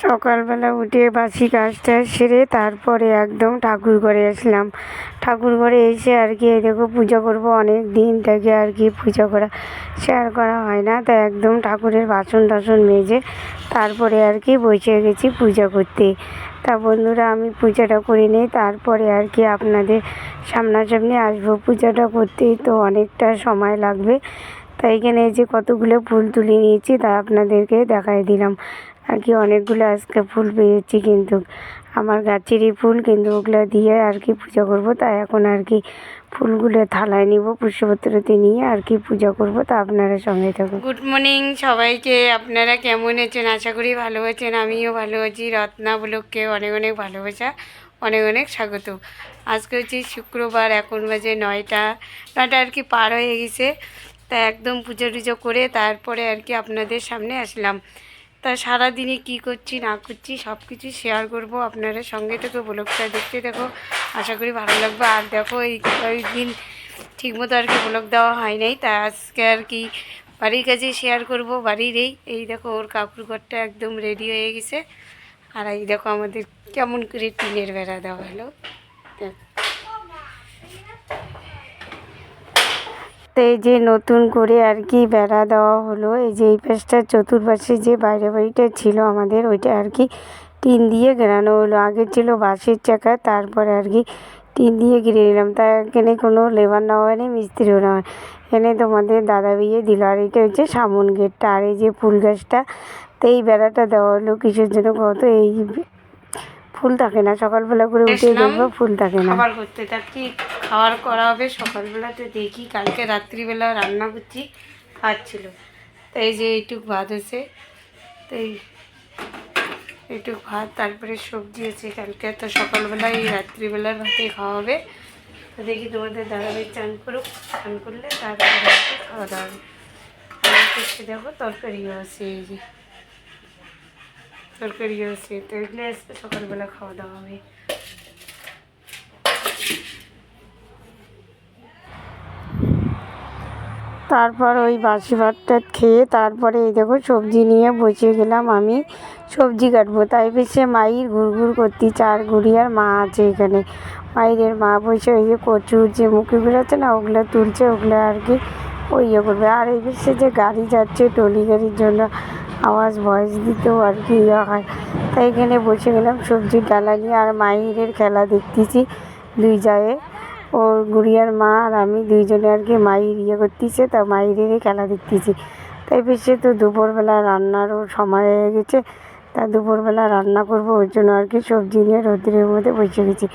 সকালবেলা উঠে বাসি কাজটা সেরে তারপরে একদম ঠাকুর ঘরে আসলাম। ঠাকুর ঘরে এসে আর কি দেখো পুজো করব অনেক দিন থেকে আর কি পুজো করা, শেয়ার করা হয় না। তাই একদম ঠাকুরের বাসন টাসন মেজে তারপরে আর কি বসে গেছি পূজা করতে। তা বন্ধুরা, আমি পূজাটা করে নিই, তারপরে আর কি আপনাদের সামনাসামনি আসব পূজাটা করতেই তো অনেকটা সময় লাগবে। তাই এখানে যে কতগুলো ফুল তুলে নিয়েছি, তা আপনাদেরকে দেখাই দিলাম। আর কি অনেকগুলো আজকে ফুল পেয়েছি কিন্তু, আমার গাছেরই ফুল কিন্তু ওগুলো দিয়ে আর কি পূজা করব। তাই এখন আর কি ফুলগুলো থালায় নিব পুষ্পপত্রতে নিয়ে আর কি পূজা করব। তা আপনারা সঙ্গে থাকুন। গুড মর্নিং সবাইকে, আপনারা কেমন আছেন? আশা করি ভালো আছেন, আমিও ভালো আছি। রত্না ব্লককে অনেক অনেক ভালোবাসা, অনেক অনেক স্বাগত। আজকে হচ্ছে শুক্রবার, এখন বাজে নয়টা। নয়টা আর কি পার হয়ে গেছে। তা একদম পুজো টুজো করে তারপরে আর কি আপনাদের সামনে আসলাম। তা সারাদিনে কি করছি, না করছি সব কিছু শেয়ার করব আপনারা সঙ্গে। থেকে ব্লগটা দেখতে দেখো, আশা করি ভালো লাগবে। আর দেখো, এই কয়েকদিন ঠিকমতো আর কি ব্লগ দেওয়া হয় নাই। তা আজকে আর কি বাড়ির কাছে শেয়ার করব, বাড়ির এই এই দেখো, ওর কাপড় ঘরটা একদম রেডি হয়ে গেছে। আর এই দেখো, আমাদের কেমন করে টিনের বেড়া দেওয়া হলো। দেখ। তো এই যে নতুন করে আর কি বেড়া দেওয়া হলো এই যে এই পাশটার চতুর্পাশে যে বাইরে বাড়িটা ছিল আমাদের ওইটা আর কি টিন দিয়ে ঘেরানো হলো। আগে ছিল বাঁশের চাকা তারপরে আর কি টিন দিয়ে ঘিরে নিলাম। তা এখানে কোনো লেবার নেওয়া হয়নি মিস্ত্রিও নেওয়া হয় এখানে তোমাদের দাদা বিয়ে দিল আর এটা হচ্ছে সামন গেটটা আর এই যে ফুল গাছটা তো এই বেড়াটা দেওয়া হলো কিসের জন্য। কত এই ফুল থাকে না সকালবেলা করে উঠে দেখব ফুল থাকে না। করতে থাকি খাবার করা হবে। সকালবেলাতে দেখি, কালকে রাত্রিবেলা রান্না করছি, খাচ্ছিল। তো এই যে এইটুক ভাত আছে। তো এই এইটুক ভাত, তারপরে সবজি আছে কালকে। তো সকালবেলা এই রাত্রিবেলার ভাতে খাওয়া হবে। তো দেখি তোমাদের দাদাভাই চান করুক, চান করলে তারপরে খাওয়া দাওয়া হবে। দেখো, তরকারিও আছে এই যে। তরকারিও আছে। তো এগুলো সকালবেলা খাওয়া দাওয়া হবে। তারপর ওই বাসি ভাতটা খেয়ে তারপরে এই দেখো সবজি নিয়ে বসে গেলাম আমি। সবজি কাটবো, তাই বেশি মায়ের ঘুরঘুর করতে চার ঘুরিয়ার মা আছে এখানে। মায়ের মা বসে ওই যে কচুর যে মুখিগুলো আছে না, ওগুলো তুলছে, ওগুলো আর কি ওই ইয়ে করবে। আর এই বেশি যে গাড়ি যাচ্ছে টলি গাড়ির জন্য, আওয়াজ ভয়েস দিতেও আর কি ইয়ে হয়। তাই এখানে বসে গেলাম সবজির ডালা নিয়ে আর মায়ের খেলা দেখতেছি দুই জায়ে। ও গুড়িয়ার মা আর আমি দুইজনে আর কি মায়ের ইয়ে করতেছে তা মায়েরই খেলা দেখতেছি। তাই বেশি তো দুপুরবেলা রান্নারও সময় হয়ে গেছে তা দুপুরবেলা রান্না করব ওই জন্য আর কি সবজি নিয়ে রোদ্রের মধ্যে বসে গেছি।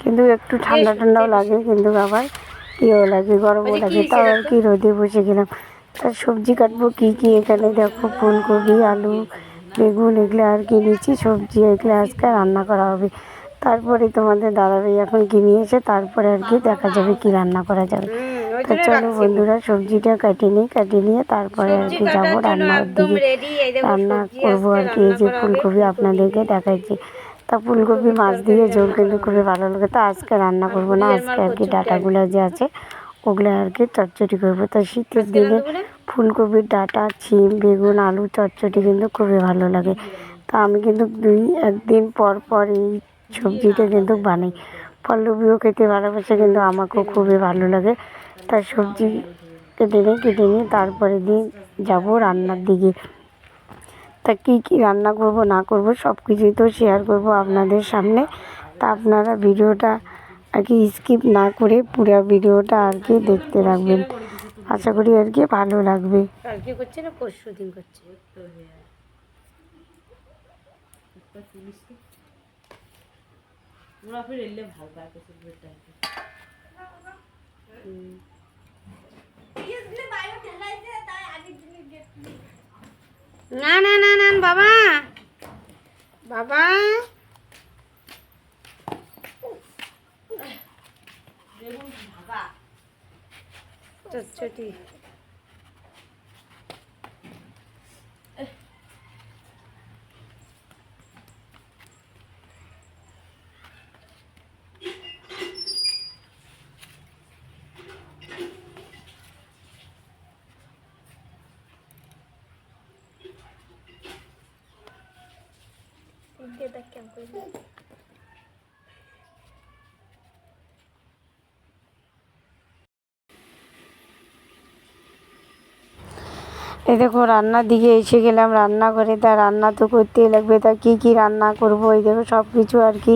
কিন্তু একটু ঠান্ডা ঠান্ডাও লাগে কিন্তু আবার ইয়েও লাগে গরমও লাগে তাও আর কি রোদে বসে গেলাম। তা সবজি কাটবো কী কী এখানে দেখো ফুলকপি আলু বেগুন এগুলো আর কি নিচ্ছি সবজি এগুলো আজকে রান্না করা হবে। তারপরে তোমাদের দাদাভাই এখন কিনে এসে তারপরে আর কি দেখা যাবে কি রান্না করা যাবে। তো চলো বন্ধুরা সবজিটা কাটিয়ে নিই কাটিয়ে নিয়ে তারপরে আর কি যাব রান্নার দিকে। রান্না করব আর কি এই যে ফুলকপি আপনাদেরকে দেখাচ্ছি। তা ফুলকপি মাছ দিয়ে ঝোল কিন্তু খুবই ভালো লাগে। তো আজকে রান্না করব না আজকে আর কি ডাটাগুলো যে আছে ওগুলো আর কি চচ্চড়ি করব। তো শীতের দিনে ফুলকপির ডাটা ছিম বেগুন আলু চচ্চড়ি কিন্তু খুবই ভালো লাগে। তা আমি কিন্তু দুই একদিন পর পর এই সবজিটা কিন্তু বানাই। পল্লবীও খেতে ভালোবাসে কিন্তু আমাকেও খুবই ভালো লাগে। তাই সবজি কেটে নিই, কেটে নিয়ে তারপরে দিন যাব রান্নার দিকে। তা কী কী রান্না করব, না করব সব কিছুই তো শেয়ার করব আপনাদের সামনে। তা আপনারা ভিডিওটা আর কি স্কিপ না করে পুরো ভিডিওটা আর কি দেখতে রাখবেন আশা করি আর কি ভালো লাগবে। পরশু দিন করছে? ওরা ফির এলে ভালো পায় কিছু বেটা না না না না বাবা। বাবা। চটচটি দিয়ে এই দেখো, রান্নার দিকে এসে গেলাম রান্না করে তা রান্না তো করতেই লাগবে, তা কী কী রান্না করব? এই দেখো সব কিছু আর কি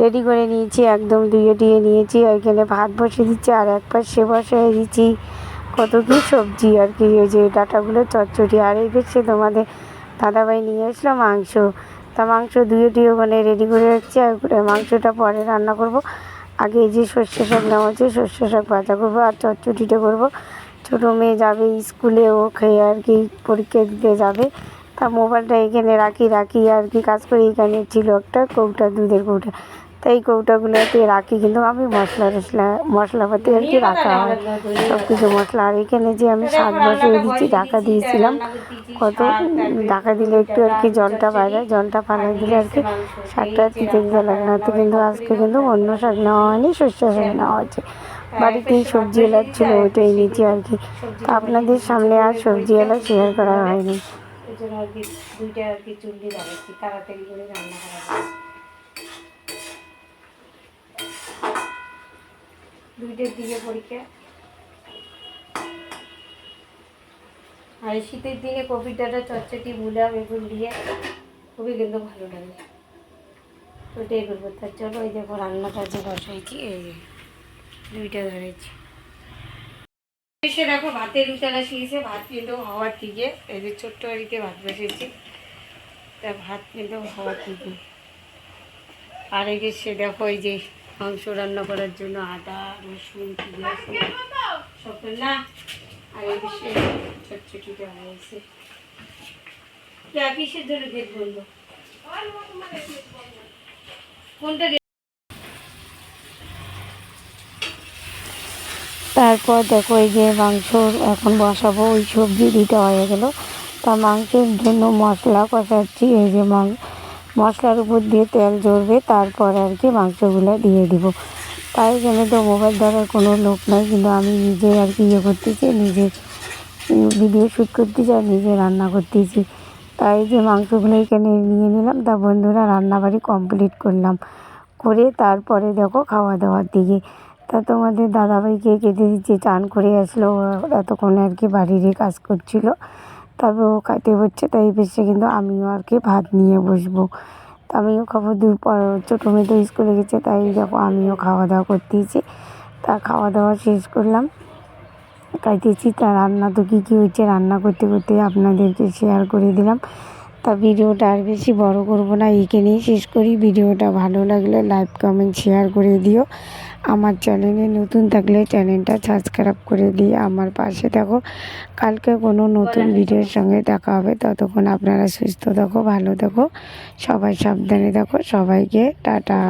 রেডি করে নিয়েছি, একদম ধুয়ে টুয়ে নিয়েছি। আর এখানে ভাত বসিয়ে দিচ্ছি, আর এক পাশে বসিয়ে দিচ্ছি কত কী সবজি আর কি ওই যে ডাটাগুলো, চচ্চড়ি। আর এই পাশে তোমাদের দাদাভাই নিয়ে আসলো মাংস। তা মাংস ধুয়ে টুয়ে ওখানে রেডি করে রাখছি আর মাংসটা পরে রান্না করব। আগে যে সর্ষে শাক নেওয়া হচ্ছে, সর্ষে শাক ভাজা করব আর চটচুটিটা করব। ছোটো মেয়ে যাবে স্কুলে, ও খেয়ে আর কি পরীক্ষা দিতে যাবে। তা মোবাইলটা এখানে রাখি রাখি আর কি কাজ করি, এখানে ছিল একটা কৌটা, দুধের কৌটা। তাই এই কৌটাগুলোতে রাখি কিন্তু আমি মশলা টশলা মশলাপাতি আর কি রাখা হয়। সব কিছু মশলা আর এখানে যে আমি শাক বসিয়ে দিচ্ছি ঢাকা দিয়েছিলাম কত ঢাকা দিলে একটু আর কি জলটা বাইরে জলটা ফালাই দিলে আর কি শাকটা দিতে দিতে লাগে না। তো কিন্তু আজকে কিন্তু অন্য শাক নেওয়া হয়নি সর্ষে শাক নেওয়া হচ্ছে বাড়িতেই সবজি এলাচ ছিল ওইটাই নিয়েছি আর কি। তো আপনাদের সামনে আর সবজি এলাচ শেয়ার করা হয়নি। দুইটা আর কি চুল দিয়ে লাগাচ্ছি তাড়াতাড়ি করে রান্না করা দুইটার দিকে পরীক্ষা। আর শীতের দিনে কপির ডাটা চচ্চটি মূলা, বেগুন দিয়ে খুবই কিন্তু ভালো লাগে। ওইটাই করব। তার জন্য ওই দেখো রান্নাটা যে বসাইছি, এই দুইটা ধরেছি। এসে দেখো ভাতের উতালা শিখেছে ভাত কিন্তু হওয়ার দিকে, এই যে ছোট্ট বাড়িতে ভাত বসেছি। তা ভাত কিন্তু হওয়ার দিকে। আর এই যে সে দেখো, এই যে মাংস রান্না করার জন্য আদা, রসুন তারপর দেখো এই যে মাংস এখন বসাবো, ওই সবজি দিতে হয়ে গেল। তা মাংসের জন্য মশলা কষাচ্ছি, এই যে মাং মশলার উপর দিয়ে তেল ঝরবে, তারপর আর কি মাংসগুলো দিয়ে দিব। তাই এখানে তো মোবাইল ধরার কোনো লোক নাই, কিন্তু আমি নিজে আর কি ইয়ে করতেছি, নিজে ভিডিও শ্যুট করতেছি আর নিজে রান্না করতেছি। তাই যে মাংসগুলো এখানে নিয়ে নিলাম, তা বন্ধুরা রান্নাবাড়ি কমপ্লিট করলাম। করে তারপরে দেখো খাওয়া দাওয়ার দিকে। তা তোমাদের দাদাভাইকে কেটে দিচ্ছে, চান করে আসলো এতক্ষণে আর কি বাড়িরই কাজ করছিল। তারপর ও খাইতে বসছে তাই বেশি কিন্তু আমিও আর কি ভাত নিয়ে বসবো। আমিও খাব দুপুর ছোটো মেয়ে তো স্কুলে গেছে, তাই দেখো আমিও খাওয়া দাওয়া করতেছি। তা খাওয়া দাওয়া শেষ করলাম। খাইতেছি, তা রান্না তো কী কী হচ্ছে রান্না করতে করতে আপনাদেরকে শেয়ার করে দিলাম। তা ভিডিওটা আর বেশি বড় করব না, এখানেই শেষ করি। ভিডিওটা ভালো লাগলে লাইক কমেন্ট শেয়ার করে দিও। আমার চ্যানেলে নতুন থাকলে চ্যানেলটা সাবস্ক্রাইব করে দিয়ে আমার পাশে থাকো। কালকে কোনো নতুন ভিডিওর সঙ্গে দেখা হবে। ততক্ষণ আপনারা সুস্থ থাকো ভালো থাকো সবাই সাবধানে থাকো। সবাইকে টাটা।